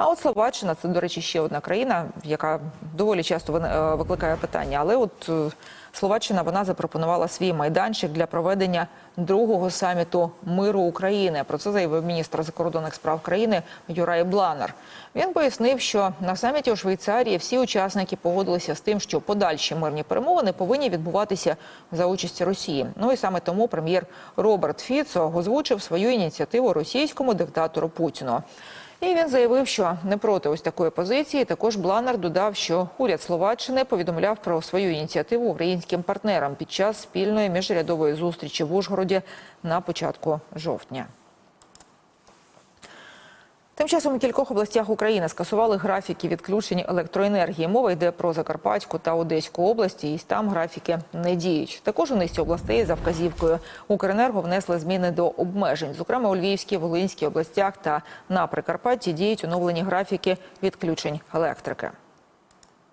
А от Словаччина це, до речі, ще одна країна, яка доволі часто е, викликає питання. Але от е, Словаччина вона запропонувала свій майданчик для проведення другого саміту миру України. Про це заявив міністр закордонних справ країни Юрай Бланер. Він пояснив, що на саміті у Швейцарії всі учасники погодилися з тим, що подальші мирні перемовини повинні відбуватися за участі Росії. Ну і саме тому прем'єр Роберт Фіцо озвучив свою ініціативу російському диктатору Путіну. І він заявив, що не проти ось такої позиції. Також Бланер додав, що уряд Словаччини повідомляв про свою ініціативу українським партнерам під час спільної міжрядової зустрічі в Ужгороді на початку жовтня. Тим часом у кількох областях України скасували графіки відключень електроенергії. Мова йде про Закарпатську та Одеську області, і там графіки не діють. Також у низці областей за вказівкою Укренерго внесли зміни до обмежень. Зокрема, у Львівській, Волинській областях та на Прикарпатті діють оновлені графіки відключень електрики.